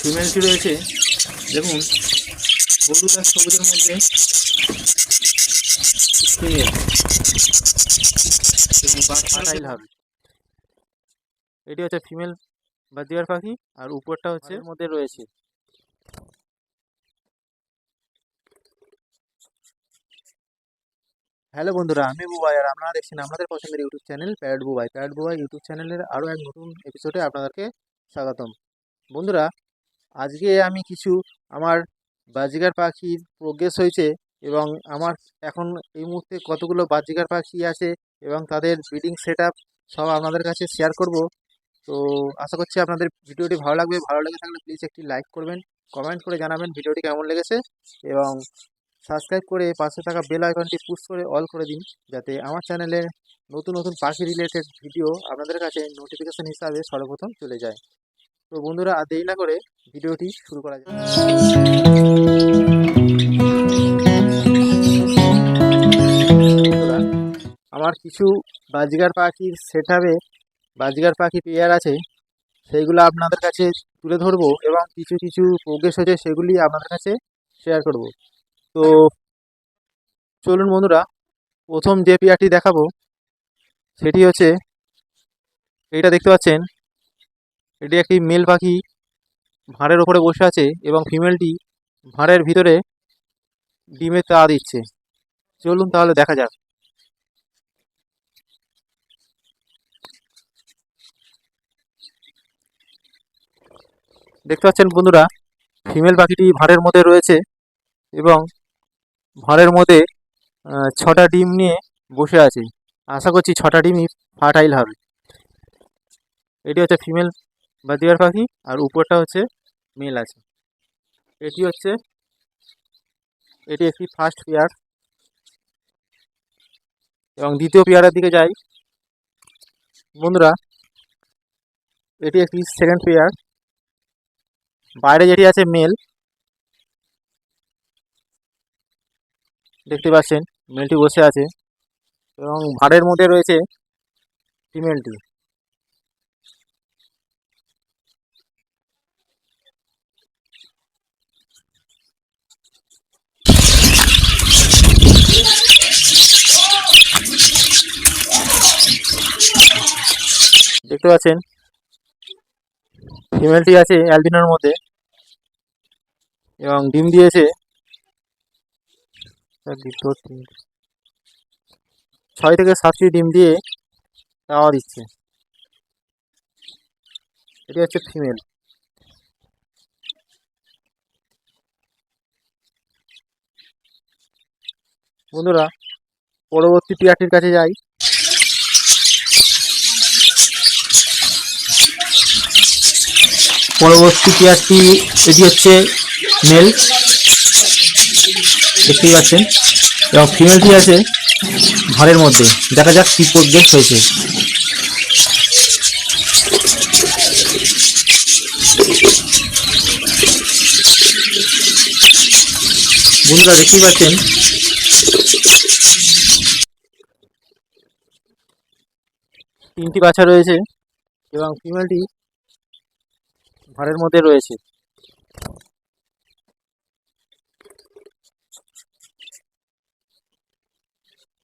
ফিমেলটি রয়েছে। দেখুন হলুদ আর সবুজের মধ্যে ফিমেল এবং ফার্টাইল হবে এটি হচ্ছে ফিমেল বাজিয়ার পাখি আর উপরটা হচ্ছে এর মধ্যে রয়েছে। হ্যালো বন্ধুরা আমি বুবাই আর আপনারা দেখছেন আমাদের পছন্দের YouTube channel parade Bubai parade Bubai YouTube চ্যানেলের আরও এক নতুন এপিসোডে আপনাদেরকে স্বাগতম। বন্ধুরা আজকে আমি কিছু আমার বাজিকার পাখির প্রোগ্রেস হয়েছে এবং আমার এখন এই মুহূর্তে কতগুলো বাজিকার পাখি আছে এবং তাদের ব্রিডিং সেট সব আপনাদের কাছে শেয়ার করব। তো আশা করছি আপনাদের ভিডিওটি ভালো লাগবে। ভালো লেগে থাকলে প্লিজ একটি লাইক করবেন কমেন্ট করে জানাবেন ভিডিওটি কেমন লেগেছে এবং সাবস্ক্রাইব করে পাশে থাকা বেল আইকনটি পুশ করে অল করে দিন যাতে আমার চ্যানেলে নতুন নতুন পাখি রিলেটেড ভিডিও আপনাদের কাছে নোটিফিকেশন হিসাবে সর্বপ্রথম চলে যায়। তো বন্ধুরা আর দেরি না করে ভিডিওটি শুরু করা বন্ধুরা, আমার কিছু বাজিগার পাখির সেট বাজিগার পাখি পেয়ার আছে। সেইগুলো আপনাদের কাছে তুলে ধরবো এবং কিছু কিছু প্রোগ্রেস হয়েছে সেগুলি আপনাদের কাছে শেয়ার করব। তো চলুন বন্ধুরা প্রথম যে পেয়ারটি দেখাবো সেটি হচ্ছে এইটা দেখতে পাচ্ছেন এটি একটি মেল পাখি ভাঁড়ের ওপরে বসে আছে এবং ফিমেলটি ভাঁড়ের ভিতরে ডিমে তা দিচ্ছে। চলুন তাহলে দেখা যাক। দেখতে পাচ্ছেন বন্ধুরা ফিমেল পাখিটি ভাঁড়ের মধ্যে রয়েছে এবং ভাঁড়ের মধ্যে ছটা ডিম নিয়ে বসে আছে। আশা করছি ছটা ডিমই ফার্টাইল হবে। এটি হচ্ছে ফিমেল বাদিয়ার পাখি, আর উপরটা হচ্ছে মেল আছে। এটি হচ্ছে, এটি একটি ফার্স্ট পেয়ার এবং দ্বিতীয় পেয়ারের দিকে যাই। বন্ধুরা, এটি একটি সেকেন্ড পেয়ার বাইরে যেটি আছে মেল, দেখতে পাচ্ছেন, মেলটি বসে আছে। এবং ভাড়ের মধ্যে রয়েছে ফিমেলটি দেখতে পাচ্ছেন? ফিমেলটি আছে অ্যালবিনোর মধ্যে এবং ডিম দিয়েছে। ছয় থেকে সাতটি ডিম দিয়ে তাওয়া দিচ্ছে। এটি হচ্ছে ফিমেল বন্ধুরা, পরবর্তী টিয়ারটির কাছে যাই। পরবর্তী টিয়ারটি এটি হচ্ছে মেল দেখতেই পাচ্ছেন। এবং ফিমেলটি আছে ঘরের মধ্যে। দেখা যাক কি প্রোগ্রেস হয়েছে। বন্ধুরা, দেখতেই পাচ্ছেন। তিনটি বাচ্চা রয়েছে এবং ফিমেলটি ঘরের মধ্যে রয়েছে।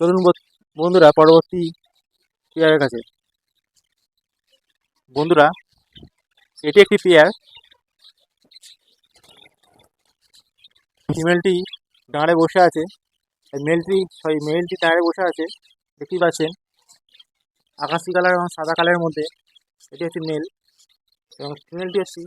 চলুন বন্ধুরা, পরবর্তী পেয়ারের কাছে। বন্ধুরা, এটি একটি পেয়ার ফিমেলটি দাঁড়ে বসে আছে। মেলটি সরি মেলটি দাঁড়ে বসে আছে, দেখতেই পাচ্ছেন। আকাশি কালার এবং সাদা কালারের মধ্যে এটি একটি মেল এবং ফিমেলটি হচ্ছে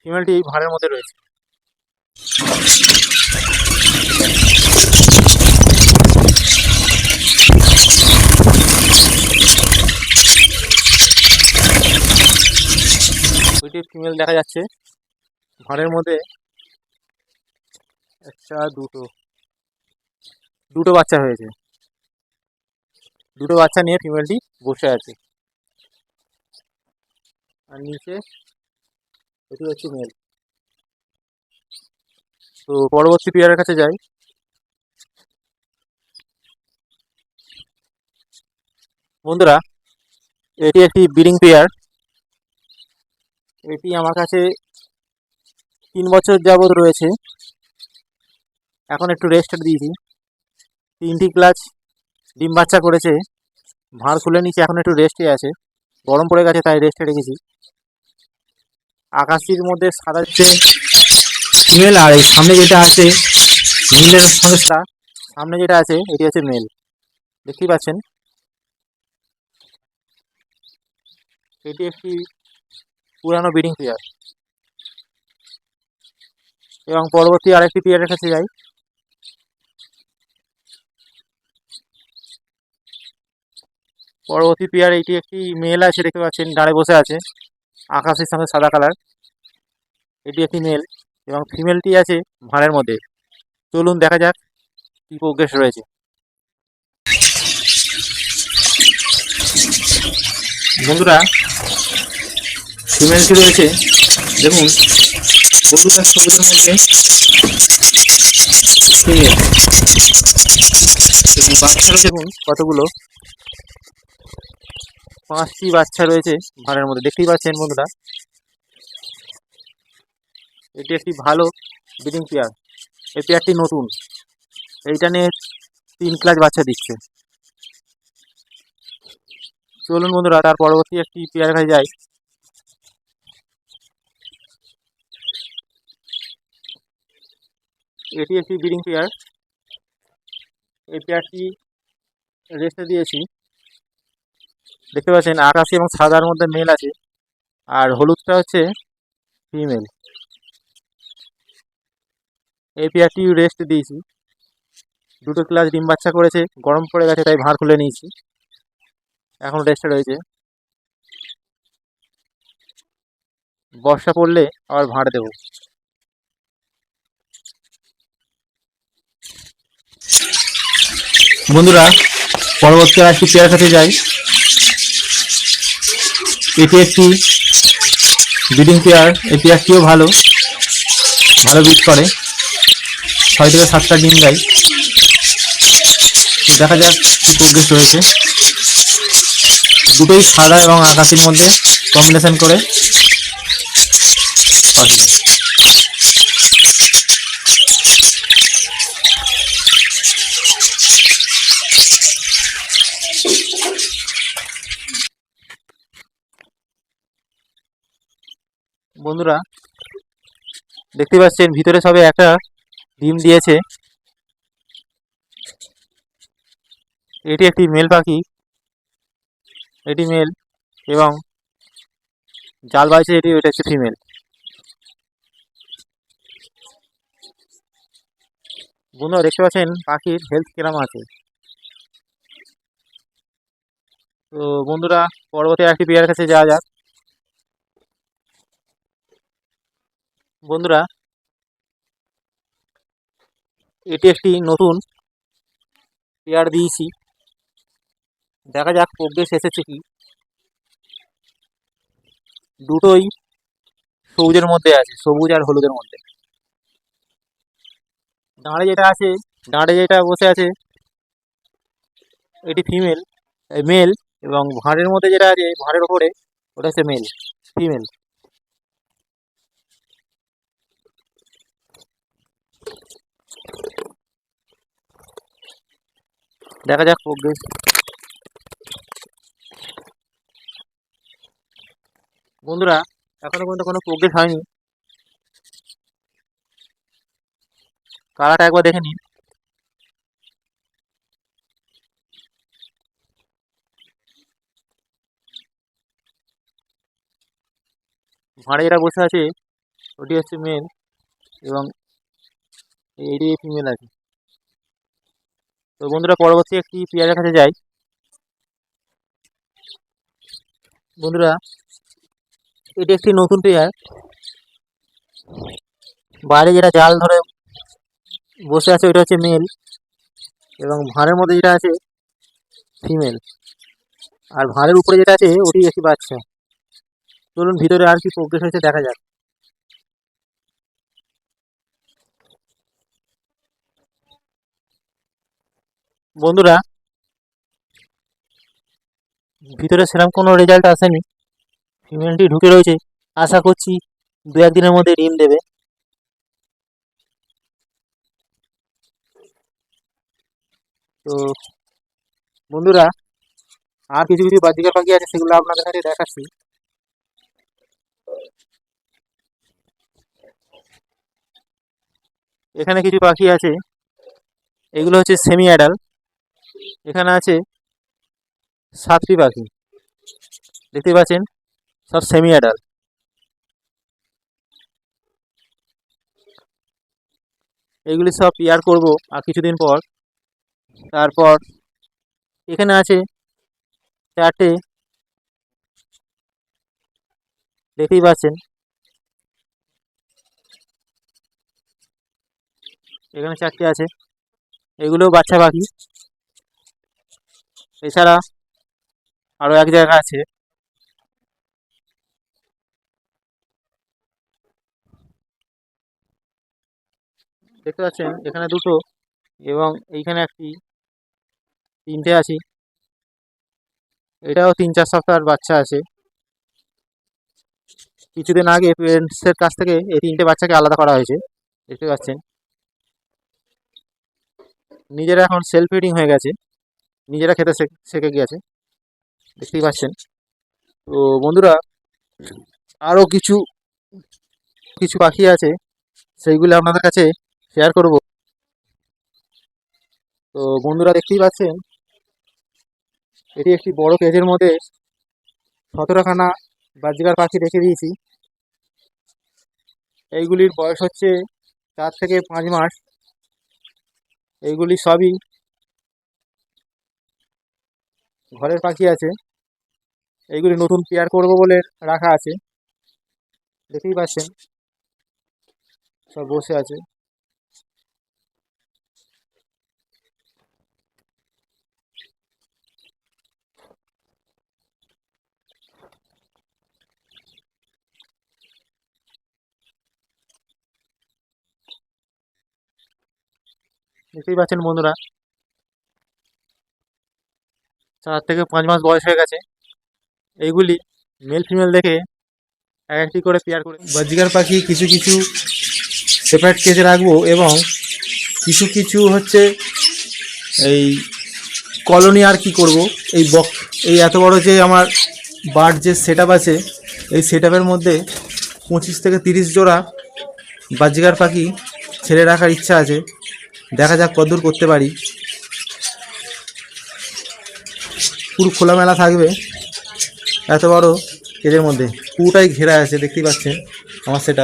ফিমেলটি এই ভাঁড়ের মধ্যে রয়েছে। ওইটি ফিমেল দেখা যাচ্ছে। ঘরের মধ্যে একটা, দুটো দুটো বাচ্চা হয়েছে। দুটো বাচ্চা নিয়ে ফিমেলটি বসে আছে। আর নিচে এটি হচ্ছে মেল। তো পরবর্তী পেয়ারের কাছে যাই। বন্ধুরা, এটি একটি ব্রিডিং পেয়ার। এটি আমার কাছে তিন বছর যাবৎ রয়েছে। এখন একটু রেস্ট দিয়েছি। তিনটি ক্লাচ ডিম বাচ্চা করেছে। ভাঁড় খুলে নিচে এখন একটু রেস্টে আছে। গরম পড়ে গেছে, তাই রেস্টে রেখেছি। আকাশির মধ্যে সাদা হচ্ছে মেল আর এই সামনে যেটা আছে, নীলের সঙ্গে সামনে যেটা আছে, এটি হচ্ছে মেল দেখতেই পাচ্ছেন? এটি একটি পুরানো ব্রিডিং পেয়ার এবং পরবর্তী আরেকটি পেয়ারের কাছে যাই। পরবর্তী পেয়ার এটি একটি মেল আছে, দেখতে পাচ্ছেন দাঁড়ে বসে আছে। আকাশের সঙ্গে সাদা কালার। এটি একটি মেল এবং ফিমেলটি আছে ভাঁড়ের মধ্যে। চলুন দেখা যাক কী প্রোগ্রেস রয়েছে। বন্ধুরা, ফিমেলটি রয়েছে। দেখুন, হলুদ আর সবুজের মধ্যে ফিমেল। এবং বাচ্চারা দেখুন কতগুলো পাঁচটি বাচ্চা রয়েছে ভাড়ের মধ্যে। দেখতেই পাচ্ছেন বন্ধুরা, এটি একটি ভালো ব্রিডিং পেয়ার এই পেয়ারটি নতুন। এইটা নিয়ে তিন ক্লাস বাচ্চা দিচ্ছে। চলুন বন্ধুরা, তার পরবর্তী একটি পেয়ার কাছে যাই। এটি একটি ব্রিডিং পেয়ার এই পেয়ারটি রেস্টে দিয়েছি। দেখতে পাচ্ছেন, আকাশি এবং সাদার মধ্যে মেল আছে। আর হলুদটা হচ্ছে ফিমেল। এই পেয়ারটি রেস্ট দিয়েছি। দুটো ক্লাস ডিম বাচ্চা করেছে, গরম পড়ে গেছে, তাই ভাঁড় খুলে নিয়েছি। এখন রেস্টে রয়েছে। বর্ষা পড়লে আবার ভাঁড় দেবো। বন্ধুরা, পরবর্তী আর একটি পেয়ার কাছে যাই। এটি একটি ব্রিডিং পেয়ার এই পেয়ারটিও ভালো ভালো বিট করে। ছয় থেকে সাতটা ডিম দেয়। দেখা যাক কী প্রোগ্রেস রয়েছে দুটোই সাদা এবং আকাশের মধ্যে কম্বিনেশন করে। বন্ধুরা, দেখতে পাচ্ছেন ভিতরে সবে একটা ডিম দিয়েছে। এটি একটি মেল পাখি। এটি মেল এবং জাল বাইছে এটি, এটা হচ্ছে ফিমেল। বন্ধুরা, দেখতে পাচ্ছেন পাখির হেলথ কিরম আছে। তো বন্ধুরা, পরবর্তী একটি পেয়ার কাছে যাওয়া যাক। বন্ধুরা, এটি একটি নতুন পেয়ার দিয়েছি। দেখা যাক প্রোগ্রেস এসেছে কি। দুটোই সবুজের মধ্যে আছে, সবুজ আর হলুদের মধ্যে। দাঁড়ে যেটা আছে, দাঁড়ে যেটা বসে আছে, এটি ফিমেল মেল এবং ভাঁড়ের মধ্যে যেটা আছে ভাঁড়ের ওপরে, ওটা হচ্ছে মেল ফিমেল দেখা যাক প্রোগ্রেস বন্ধুরা, এখনও পর্যন্ত কোনো প্রোগ্রেস হয়নি। কালারটা একবার দেখে নিন। ভাঁড়ে যেটা বসে আছে, ওটি হচ্ছে মেল এবং এটি ফিমেল আছে তো বন্ধুরা, পরবর্তী একটি পেয়ারের কাছে যাই। বন্ধুরা, এটি একটি নতুন পেয়ার। বাইরে যেটা জাল ধরে বসে আছে, ওইটা হচ্ছে মেল। এবং ভাঁড়ের মধ্যে যেটা আছে, ফিমেল। আর ভাঁড়ের উপরে যেটা আছে, ওটি একটি বাচ্চা। চলুন ভিতরে আর কি প্রোগ্রেস হয়েছে, দেখা যাক। বন্ধুরা, ভিতরে সেরকম কোনো রেজাল্ট আসেনি। ফিমেলটি ঢুকে রয়েছে। আশা করছি দু একদিনের মধ্যে ডিম দেবে। তো বন্ধুরা, আর কিছু কিছু বাজিকার পাখি আছে, সেগুলো আপনাদের কাছে দেখাচ্ছি। এখানে কিছু পাখি আছে। এগুলো হচ্ছে সেমি অ্যাডাল এখানে আছে সাতটি পাখি। দেখতে পাচ্ছেন, সব সেমি অ্যাডাল এগুলি সব ইয়ার করব আর কিছুদিন পর। তারপর এখানে আছে চারটে। দেখতেই পাচ্ছেন। এখানে চারটে আছে। এগুলো বাচ্চা পাখি। এছাড়া আরও এক জায়গা আছে। দেখতে পাচ্ছেন, এখানে দুটো এবং এইখানে একটি, তিনটে আছে। এটাও তিন চার সপ্তাহের বাচ্চা আছে। কিছুদিন আগে পেরেন্টসের কাছ থেকে এই তিনটে বাচ্চাকে আলাদা করা হয়েছে। দেখতে পাচ্ছেন। নিজেরা এখন সেলফ ফিডিং হয়ে গেছে। নিজেরা খেতে শেখ- গিয়েছে। দেখতেই পাচ্ছেন। তো বন্ধুরা আরও কিছু কিছু পাখি আছে, সেইগুলো আপনাদের কাছে শেয়ার করব। তো বন্ধুরা, দেখতেই পাচ্ছেন, এটি একটি বড় কেজের মধ্যে সতেরোখানা বাজিকার পাখি রেখে দিয়েছি। এইগুলির বয়স হচ্ছে চার থেকে পাঁচ মাস। এইগুলি সবই ঘরের পাখি আছে। এইগুলি নতুন পেয়ার করব বলে রাখা আছে। দেখতেই পাচ্ছেন, সব বসে আছে। দেখতেই পাচ্ছেন বন্ধুরা চার থেকে পাঁচ মাস বয়স হয়ে গেছে। এইগুলি মেল ফিমেল দেখে এক একটি করে পেয়ার করে বাজিকার পাখি কিছু কিছু সেপারেট কেজে রাখব এবং কিছু কিছু হচ্ছে এই কলোনি আর কি করব? এই বক, এই এত বড় যে আমার বার্ড যে সেট আছে, এই সেট মধ্যে পঁচিশ থেকে তিরিশ জোড়া বাজিকার পাখি ছেড়ে রাখার ইচ্ছা আছে। দেখা যাক কতদূর করতে পারি। পুরো খোলামেলা থাকবে। এত বড় এদের মধ্যে। পুরোটাই ঘেরা আছে, দেখতেই পাচ্ছেন আমার সেট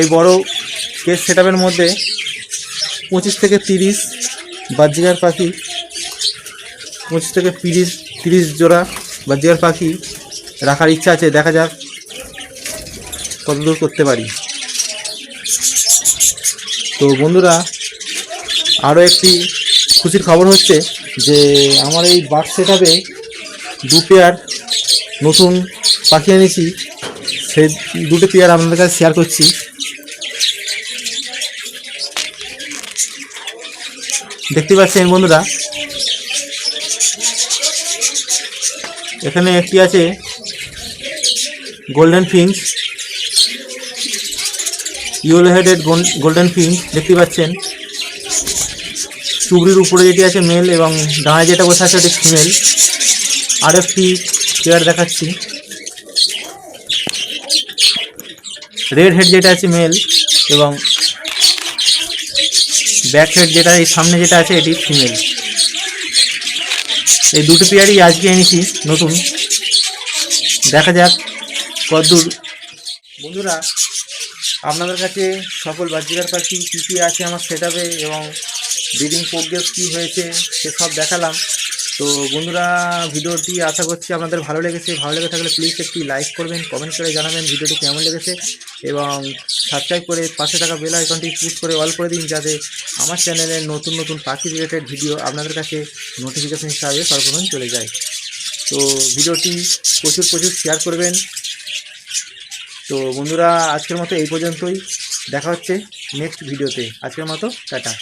এই বড় কেস সেট মধ্যে পঁচিশ থেকে তিরিশ বাজিকার পাখি, পঁচিশ থেকে তিরিশ তিরিশ জোড়া বাজিকার পাখি রাখার ইচ্ছা আছে। দেখা যাক কতদূর করতে পারি। তো বন্ধুরা আরও একটি খুশির খবর হচ্ছে যে, আমার এই বার্ড সেটাপে দু পেয়ার নতুন পাখি এনেছি। সেই দুটো পেয়ার আপনাদের কাছে শেয়ার করছি। দেখতে পাচ্ছেন বন্ধুরা, এখানে একটি আছে golden finch yellow headed golden finch দেখতে পাচ্ছেন। চুবড়ির উপরে যেটি আছে মেল এবং ডাঁড়ায় যেটা বসে আছে ওটি ফিমেল আর একটি পেয়ার দেখাচ্ছি। রেড হেড যেটা আছে মেল এবং ব্যাক হেড যেটা এই সামনে যেটা আছে এটি ফিমেল এই দুটো পেয়ারই আজকে এনেছি, নতুন। দেখা যাক কতদূর। বন্ধুরা আপনাদের কাছে সকল বাজিকার পাখি কী কী আছে আমার সেটাপে এবং ব্রিডিং প্রোগ্রেস কী হয়েছে সেসব দেখালাম। তো বন্ধুরা, ভিডিওটি আশা করছি আপনাদের ভালো লেগেছে। ভালো লেগে থাকলে প্লিজ একটি লাইক করবেন কমেন্ট করে জানাবেন, ভিডিওটি কেমন লেগেছে এবং সাবস্ক্রাইব করে পাশে থাকা বেল আইকনটি ক্লিক করে অল করে দিন যাতে আমার চ্যানেলে নতুন নতুন পাখি রিলেটেড ভিডিও আপনাদের কাছে নোটিফিকেশন হিসাবে সর্বপ্রথম চলে যায়। তো ভিডিওটি প্রচুর প্রচুর শেয়ার করবেন। তো বন্ধুরা আজকের মতো এই পর্যন্তই। দেখা হচ্ছে নেক্সট ভিডিওতে আজকের মতো টাটা।